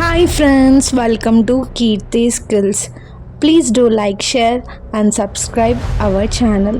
Hi friends welcome to Keerthi skills please do like share and subscribe our channel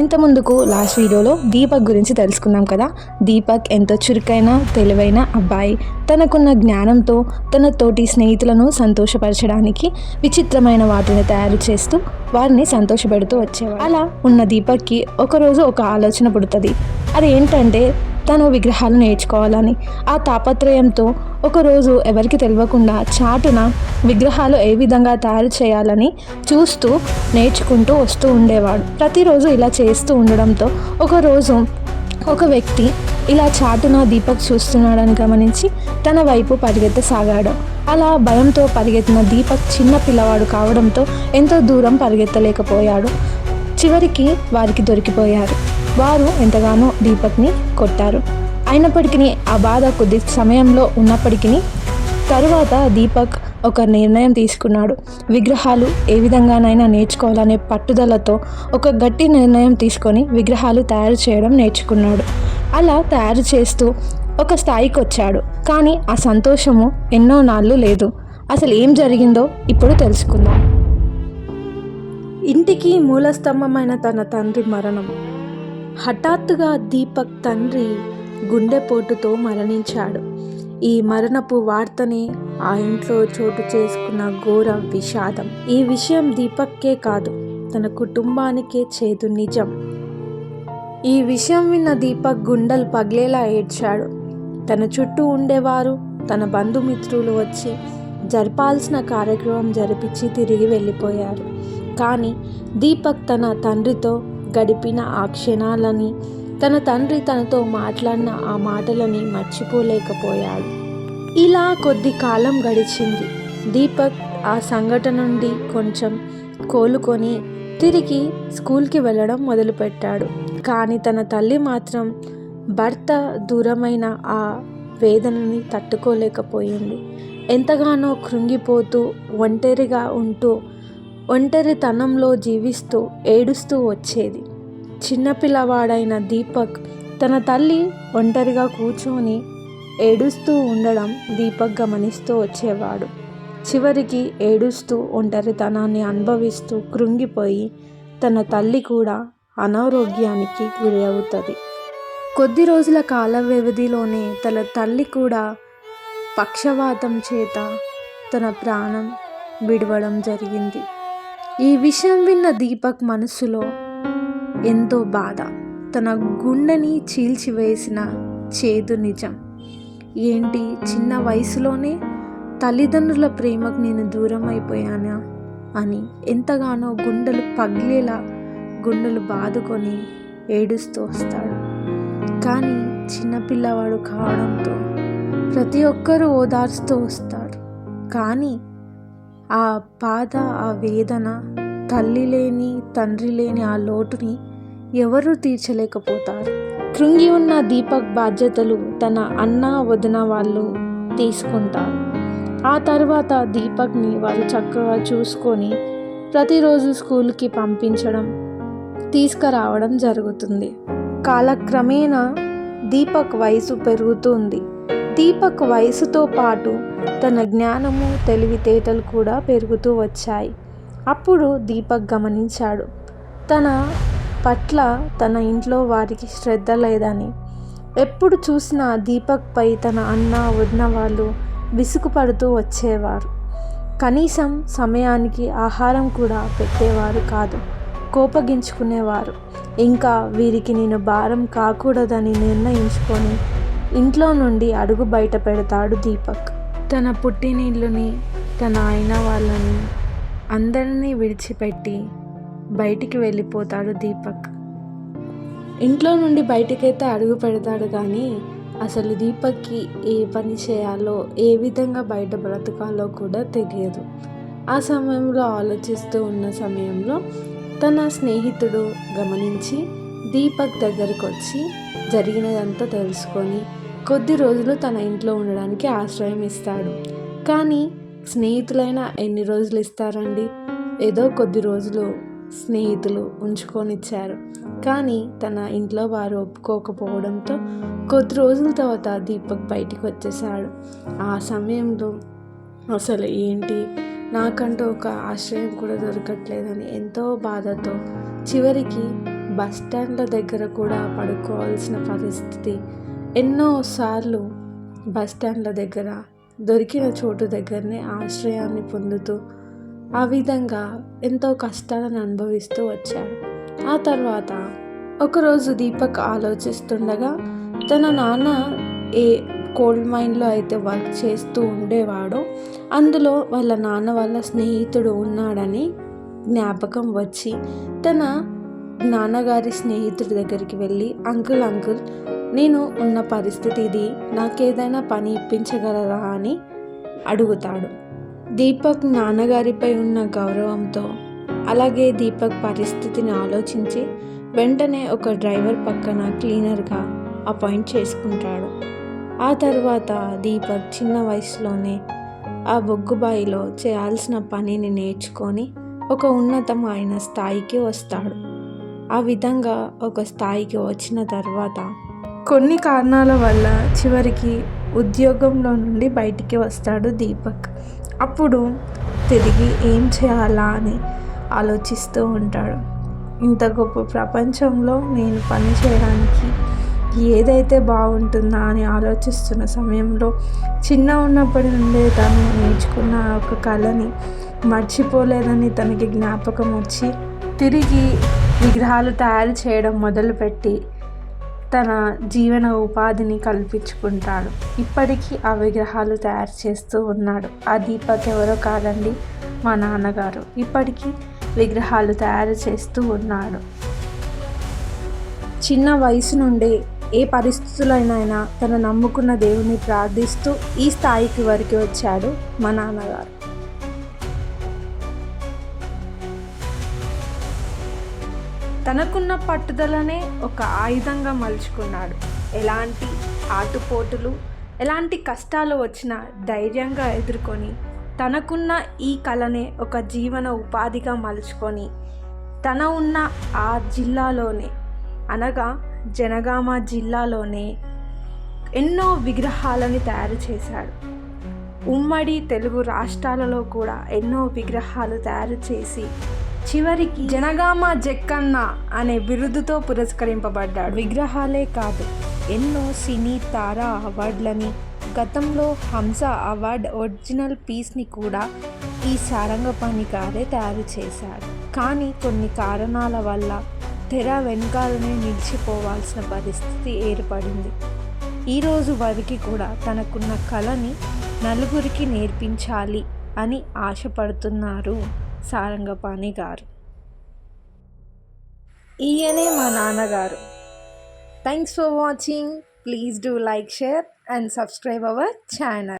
ఇంత ముందుకు last వీడియోలో దీపక్ గురించి తెలుసుకున్నాం కదా. దీపక్ ఎంతో చురుకైన తెలివైన అబ్బాయి. తనకున్న జ్ఞానంతో తన తోటి స్నేహితులను సంతోషపరచడానికి విచిత్రమైన వాటిని తయారు చేస్తూ వారిని సంతోషపెడుతూ వచ్చేవాడు. అలా ఉన్న దీపక్కి ఒకరోజు ఒక ఆలోచన పుడుతుంది. అది ఏంటంటే తను విగ్రహాలు నేర్చుకోవాలని. ఆ తాపత్రయంతో ఒకరోజు ఎవరికి తెలియకుండా చాటున విగ్రహాలు ఏ విధంగా తయారు చేయాలని చూస్తూ నేర్చుకుంటూ వస్తూ ఉండేవాడు. ప్రతిరోజు ఇలా చేస్తూ ఉండడంతో ఒకరోజు ఒక వ్యక్తి ఇలా చాటున దీపక్ చూస్తున్నాడని గమనించి తన వైపు పరిగెత్తసాగాడు. అలా భయంతో పరిగెత్తిన దీపక్ చిన్న పిల్లవాడు కావడంతో ఎంతో దూరం పరిగెత్తలేకపోయాడు. చివరికి వారికి దొరికిపోయారు. వారు ఎంతగానో దీపక్ని కొట్టారు. అయినప్పటికీ ఆ బాధ కొద్ది సమయంలో ఉన్నప్పటికీ తరువాత దీపక్ ఒక నిర్ణయం తీసుకున్నాడు. విగ్రహాలు ఏ విధంగానైనా నేర్చుకోవాలనే పట్టుదలతో ఒక గట్టి నిర్ణయం తీసుకొని విగ్రహాలు తయారు చేయడం నేర్చుకున్నాడు. అలా తయారు చేస్తూ ఒక స్థాయికి వచ్చాడు. కానీ ఆ సంతోషము ఎన్నో నాళ్ళు లేదు. అసలు ఏం జరిగిందో ఇప్పుడు తెలుసుకుందాం. ఇంటికి మూలస్తంభమైన తన తండ్రి మరణం. హఠాత్తుగా దీపక్ తండ్రి గుండెపోటుతో మరణించాడు. ఈ మరణపు వార్తనే ఆ ఇంట్లో చోటు చేసుకున్న ఘోర విషాదం. ఈ విషయం దీపక్కే కాదు తన కుటుంబానికే చేదు నిజం. ఈ విషయం విన్న దీపక్ గుండెలు పగిలేలా ఏడ్చాడు. తన చుట్టూ ఉండేవారు తన బంధుమిత్రులు వచ్చి జరపాల్సిన కార్యక్రమం జరిపించి తిరిగి వెళ్ళిపోయారు. కానీ దీపక్ తన తండ్రితో గడిపిన ఆ క్షణాలని తన తండ్రి తనతో మాట్లాడిన ఆ మాటలని మర్చిపోలేకపోయాడు. ఇలా కొద్ది కాలం గడిచింది. దీపక్ ఆ సంఘటన నుండి కొంచెం కోలుకొని తిరిగి స్కూల్కి వెళ్ళడం మొదలుపెట్టాడు. కానీ తన తల్లి మాత్రం భర్త దూరమైన ఆ వేదనని తట్టుకోలేకపోయింది. ఎంతగానో కృంగిపోతూ ఒంటరిగా ఉంటూ ఒంటరితనంలో జీవిస్తూ ఏడుస్తూ వచ్చేది. చిన్నపిల్లవాడైన దీపక్ తన తల్లి ఒంటరిగా కూర్చొని ఏడుస్తూ ఉండడం దీపక్ గమనిస్తూ వచ్చేవాడు. చివరికి ఏడుస్తూ ఒంటరితనాన్ని అనుభవిస్తూ కృంగిపోయి తన తల్లి కూడా అనారోగ్యానికి గురి అవుతుంది కొద్ది రోజుల కాల వ్యవధిలోనే తన తల్లి కూడా పక్షవాతం చేత తన ప్రాణం విడవడం జరిగింది. ఈ విషయం విన్న దీపక్ మనసులో ఎంతో బాధ. తన గుండెని చీల్చివేసిన చేదు నిజం. ఏంటి చిన్న వయసులోనే తల్లిదండ్రుల ప్రేమకు నేను దూరం అయిపోయానా అని ఎంతగానో గుండెలు పగిలేలా గుండెలు బాదుకొని ఏడుస్తూ వస్తాడు. కానీ చిన్నపిల్లవాడు కావడంతో ప్రతి ఒక్కరూ ఓదార్స్తూ వస్తాడు కానీ ఆ బాధ ఆ వేదన తల్లి లేని తండ్రి లేని ఆ లోటుని ఎవరు తీర్చలేకపోతారు. కృంగి ఉన్న దీపక్ బాధ్యతలు తన అన్న వదిన వాళ్ళు తీసుకుంటారు. ఆ తర్వాత దీపక్ని వాళ్ళు చక్కగా చూసుకొని ప్రతిరోజు స్కూల్కి పంపించడం తీసుకురావడం జరుగుతుంది. కాలక్రమేణా దీపక్ వయసు పెరుగుతుంది. దీపక్ వయసుతో పాటు తన జ్ఞానము తెలివితేటలు కూడా పెరుగుతూ వచ్చాయి. అప్పుడు దీపక్ గమనించాడు. తన పట్ల తన ఇంట్లో వారికి శ్రద్ధ లేదని. ఎప్పుడు చూసినా దీపక్పై తన అన్న వదిన వాళ్ళు విసుగుపడుతూ వచ్చేవారు. కనీసం సమయానికి ఆహారం కూడా పెట్టేవారు కాదు కోపగించుకునేవారు. ఇంకా వీరికి నేను భారం కాకూడదని నిర్ణయించుకొని ఇంట్లో నుండి అడుగు బయట పెడతాడు దీపక్. తన పుట్టినిల్లుని తన అయిన వాళ్ళని అందరినీ విడిచిపెట్టి బయటికి వెళ్ళిపోతాడు దీపక్. ఇంట్లో నుండి బయటికైతే అడుగు పెడతాడు కానీ అసలు దీపక్కి ఏ పని చేయాలో ఏ విధంగా బయట బ్రతకాలో కూడా తెలియదు. ఆ సమయంలో ఆలోచిస్తూ ఉన్న సమయంలో తన స్నేహితుడు గమనించి దీపక్ దగ్గరకు వచ్చి జరిగినదంతా తెలుసుకొని కొద్ది రోజులు తన ఇంట్లో ఉండడానికి ఆశ్రయం ఇస్తాడు. కానీ స్నేహితులైన ఎన్ని రోజులు ఇస్తారండి? ఏదో కొద్ది రోజులు స్నేహితులు ఉంచుకొని ఇచ్చారు కానీ తన ఇంట్లో వారు ఒప్పుకోకపోవడంతో కొద్ది రోజుల తర్వాత దీపక్ బయటికి వచ్చేసాడు ఆ సమయంలో అసలు ఏంటి? నాకంటూ ఒక ఆశ్రయం కూడా దొరకట్లేదని ఎంతో బాధతో చివరికి బస్ స్టాండ్ల దగ్గర కూడా పడుకోవాల్సిన పరిస్థితి ఎన్నోసార్లు బస్ స్టాండ్ల దగ్గర దొరికిన చోటు దగ్గరనే ఆశ్రయాన్ని పొందుతూ ఆ విధంగా ఎంతో కష్టాలను అనుభవిస్తూ వచ్చాడు. ఆ తర్వాత ఒకరోజు దీపక్ ఆలోచిస్తుండగా తన నాన్న ఏ కోల్డ్ మైన్లో అయితే వర్క్ చేస్తూ ఉండేవాడో అందులో వాళ్ళ నాన్న వాళ్ళ స్నేహితుడు ఉన్నాడని జ్ఞాపకం వచ్చి తన నాన్నగారి స్నేహితుడి దగ్గరికి వెళ్ళి అంకుల్ అంకుల్ నేను ఉన్న పరిస్థితి ఇది. నాకేదైనా పని ఇప్పించగలరా? అని అడుగుతాడు. దీపక్ నాన్నగారిపై ఉన్న గౌరవంతో అలాగే దీపక్ పరిస్థితిని ఆలోచించి వెంటనే ఒక డ్రైవర్ పక్కన క్లీనర్గా అపాయింట్ చేసుకుంటాడు. ఆ తర్వాత దీపక్ చిన్న వయసులోనే ఆ బొగ్గుబాయిలో చేయాల్సిన పనిని నేర్చుకొని ఒక ఉన్నతమైన స్థాయికి వస్తాడు. ఆ విధంగా ఒక స్థాయికి వచ్చిన తర్వాత కొన్ని కారణాల వల్ల చివరికి ఉద్యోగంలో నుండి బయటికి వస్తాడు దీపక్. అప్పుడు తిరిగి ఏం చేయాలా అని ఆలోచిస్తూ ఉంటాడు. ఇంత గొప్ప ప్రపంచంలో నేను పని చేయడానికి ఏదైతే బాగుంటుందా అని ఆలోచిస్తున్న సమయంలో చిన్న ఉన్నప్పటి నుండే తను నేర్చుకున్న ఒక కళని మర్చిపోలేదని తనకి జ్ఞాపకం వచ్చి తిరిగి విగ్రహాలు తయారు చేయడం మొదలుపెట్టి తన జీవన ఉపాధిని కల్పించుకుంటాడు. ఇప్పటికీ ఆ విగ్రహాలు తయారు చేస్తూ ఉన్నాడు. ఆ దీపక్ ఎవరో కాదండి మా నాన్నగారు. ఇప్పటికీ విగ్రహాలు తయారు చేస్తూ ఉన్నాడు. చిన్న వయసు నుండే ఏ పరిస్థితులైనా తన నమ్ముకున్న దేవుని ప్రార్థిస్తూ ఈ స్థాయికి వరకు వచ్చాడు మా నాన్నగారు. తనకున్న పట్టుదలనే ఒక ఆయుధంగా మలుచుకున్నాడు. ఎలాంటి ఆటుపోటులు ఎలాంటి కష్టాలు వచ్చినా ధైర్యంగా ఎదుర్కొని తనకున్న ఈ కళనే ఒక జీవన ఉపాధిగా మలుచుకొని తన ఉన్న ఆ జిల్లాలోనే అనగా జనగామ జిల్లాలోనే ఎన్నో విగ్రహాలని తయారు చేశాడు. ఉమ్మడి తెలుగు రాష్ట్రాలలో కూడా ఎన్నో విగ్రహాలు తయారు చేసి చివరికి జనగామ జక్కన్న అనే బిరుదుతో పురస్కరింపబడ్డాడు. విగ్రహాలే కాదు ఎన్నో సినీ తారా అవార్డులని గతంలో హంస అవార్డ్ ఒరిజినల్ పీస్ని కూడా ఈ సారంగపాణికారే తయారు చేశారు కానీ కొన్ని కారణాల వల్ల తెర వెనకాలనే నిలిచిపోవాల్సిన పరిస్థితి ఏర్పడింది. ఈరోజు వరకు కూడా తనకున్న కళని నలుగురికి నేర్పించాలి అని ఆశపడుతున్నారు. సారంగపాణి గారు. ఈయనే మా నాన్నగారు. Thanks for watching please do like share and subscribe our channel